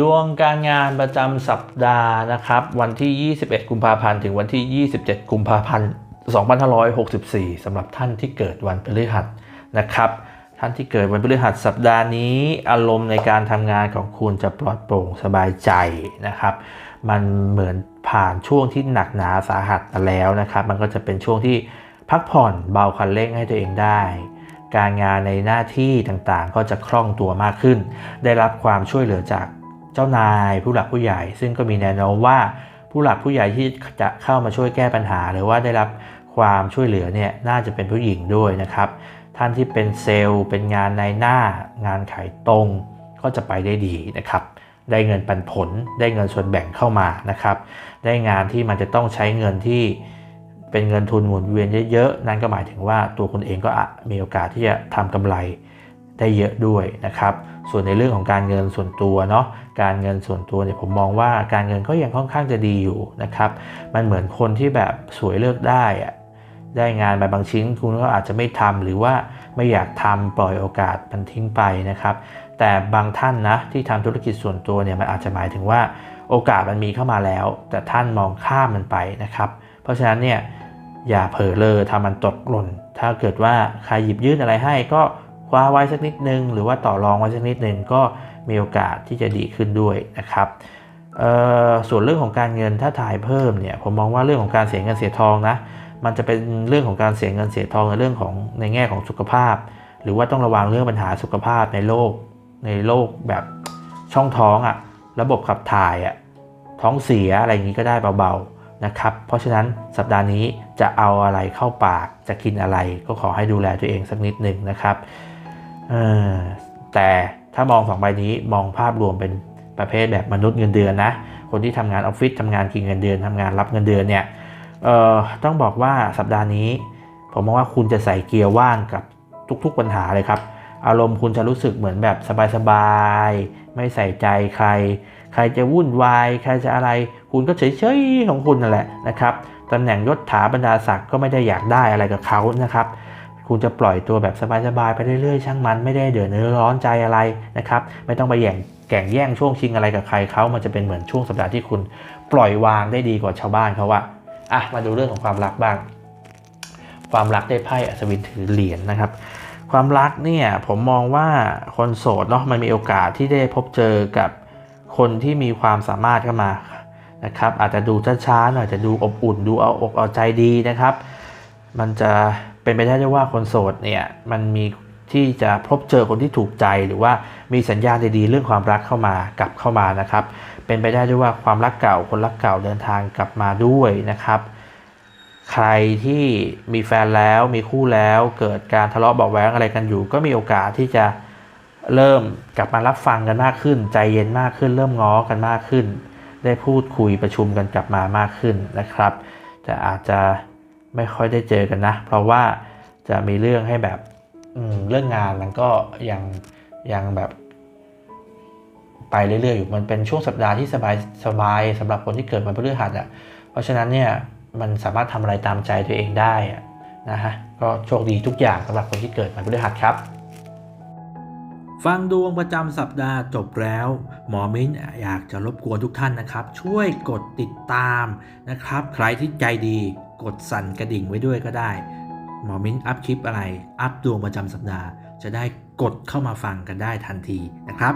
ดวงการงานประจำสัปดาห์นะครับ วันที่ 21 กุมภาพันธ์ถึงวันที่ 27 กุมภาพันธ์ 2564สำหรับท่านที่เกิดวันพฤหัสนะครับ ท่านที่เกิดวันพฤหัสสัปดาห์นี้ อารมณ์ในการทำงานของคุณจะปลอดโปร่งสบายใจนะครับ มันเหมือนผ่านช่วงที่หนักหนาสาหัสมาแล้วนะครับ มันก็จะเป็นช่วงที่พักผ่อนเบาคันเร่งให้ตัวเองได้การงานในหน้าที่ต่างๆ ก็จะคล่องตัวมากขึ้น ได้รับความช่วยเหลือจาก เจ้านายผู้หลักผู้ใหญ่ ซึ่งก็มีแนวโน้มว่าผู้หลักผู้ใหญ่ที่จะเข้ามาช่วยแก้ปัญหา หรือว่าได้รับความช่วยเหลือเนี่ยน่าจะเป็นผู้หญิงด้วยนะครับ ท่านที่เป็นเซลล์ เป็นงานในหน้างานขายตรง ก็จะไปได้ดีนะครับ ได้เงินปันผล ได้เงินส่วนแบ่งเข้ามานะครับ ได้งานที่มันจะต้องใช้เงินที่เป็นเงินทุนหมุนเวียนเยอะๆ นั่นก็หมายถึงว่าตัวคุณเองก็มีโอกาสที่จะทำกำไร ได้เยอะด้วยนะครับ ส่วนในเรื่องของการเงินส่วนตัวเนาะ การเงินส่วนตัวเนี่ยผมมองว่าการเงินก็ยังค่อนข้างจะดีอยู่นะครับ มันเหมือนคนที่แบบสวยเลือกได้อะได้งานไปบางชิ้นคุณก็อาจจะไม่ทำหรือว่าไม่อยากทำปล่อยโอกาสมันทิ้งไปนะครับ แต่บางท่านนะที่ทำธุรกิจส่วนตัวเนี่ยมันอาจจะหมายถึงว่าโอกาสมันมีเข้ามาแล้ว แต่ท่านมองข้ามมันไปนะครับ เพราะฉะนั้นเนี่ยอย่าเผลอเลยทำมันตกหล่น ถ้าเกิดว่าใครหยิบยื่นอะไรให้ก็ คว้าไว้สักนิดนึง หรือว่าต่อรองไว้สักนิดนึงก็มีโอกาสที่จะดีขึ้นด้วยนะครับส่วนเรื่องของการเงินถ้าถ่ายเพิ่มเนี่ยผมมองว่าเรื่องของการเสียเงินเสียทองนะมันจะเป็นเรื่องของการเสียเงินเสียทองในเรื่องของในแง่ของสุขภาพ หรือว่าต้องระวังเรื่องปัญหาสุขภาพในโรคในโรคแบบช่องท้องอะระบบขับถ่ายอะท้องเสียอะไรอย่างนี้ก็ได้เบาๆนะครับเพราะฉะนั้นสัปดาห์นี้จะเอาอะไรเข้าปากจะกินอะไรก็ขอให้ดูแลตัวเองสักนิดหนึ่งนะครับ แต่ถ้ามองสองใบนี้มองภาพรวมเป็นประเภทแบบมนุษย์เงินเดือนนะ คนที่ทำงานออฟฟิศทำงานกินเงินเดือนทำงานรับเงินเดือนเนี่ยต้องบอกว่าสัปดาห์นี้ ผมมองว่าคุณจะใส่เกียร์ว่างกับทุกๆปัญหาเลยครับ อารมณ์คุณจะรู้สึกเหมือนแบบสบายๆไม่ใส่ใจใคร ใครจะวุ่นวาย ใครจะอะไร คุณก็เฉยๆของคุณนั่นแหละนะครับตำแหน่งยศถาบรรดาศักดิ์ก็ไม่ได้อยากได้อะไรกับเขานะครับ คุณจะปล่อยตัวแบบสบายๆไปเรื่อยๆช่างมันไม่ได้เดือดร้อนใจอะไรนะครับไม่ต้องไปแย่งแก่งแย่งช่วงชิงอะไรกับใครเขามันจะเป็นเหมือนช่วงสัปดาห์ที่คุณปล่อยวางได้ดีกว่าชาวบ้านเขาว่าอะมาดูเรื่องของความรักบ้าง ความรักได้ไพ่อัศวินถือเหรียญนะครับ ความรักเนี่ยผมมองว่าคนโสดเนาะมันมีโอกาสที่ได้พบเจอกับคนที่มีความสามารถเข้ามานะครับอาจจะดูช้าๆหน่อยจะดูอบอุ่นดูเอาอกเอาใจดีนะครับ มันจะ เป็นไปได้ด้วยว่าคนโสดเนี่ยมันมีที่จะพบเจอคนที่ถูกใจหรือว่ามีสัญญาณดีๆ เรื่องความรักเข้ามากลับเข้ามานะครับ เป็นไปได้ด้วยว่าความรักเก่าคนรักเก่าเดินทางกลับมาด้วยนะครับ ใครที่มีแฟนแล้วมีคู่แล้วเกิดการทะเลาะเบาแหวงอะไรกันอยู่ ก็มีโอกาสที่จะเริ่มกลับมารับฟังกันมากขึ้น ใจเย็นมากขึ้น เริ่มง้อกันมากขึ้น ได้พูดคุยประชุมกันกลับมามากขึ้นนะครับแต่อาจจะ ไม่ค่อยได้เจอกันนะ เพราะว่าจะมีเรื่องให้แบบเรื่องงานมันก็ยังยังแบบไปเรื่อยๆอยู่มันเป็นช่วงสัปดาห์ที่สบายสบายสำหรับคนที่เกิดวันพฤหัสอะ เพราะฉะนั้นเนี่ยมันสามารถทำอะไรตามใจตัวเองได้นะฮะก็โชคดีทุกอย่างสำหรับคนที่เกิดวันพฤหัสครับ ฟังดวงประจำสัปดาห์จบแล้ว หมอมิ้นอยากจะรบกวนทุกท่านนะครับ ช่วยกดติดตามนะครับ ใครที่ใจดี กดสั่นกระดิ่งไว้ด้วยก็ได้ หมอมิ้นอัพคลิปอะไร อัพดวงประจำสัปดาห์ จะได้กดเข้ามาฟังกันได้ทันทีนะครับ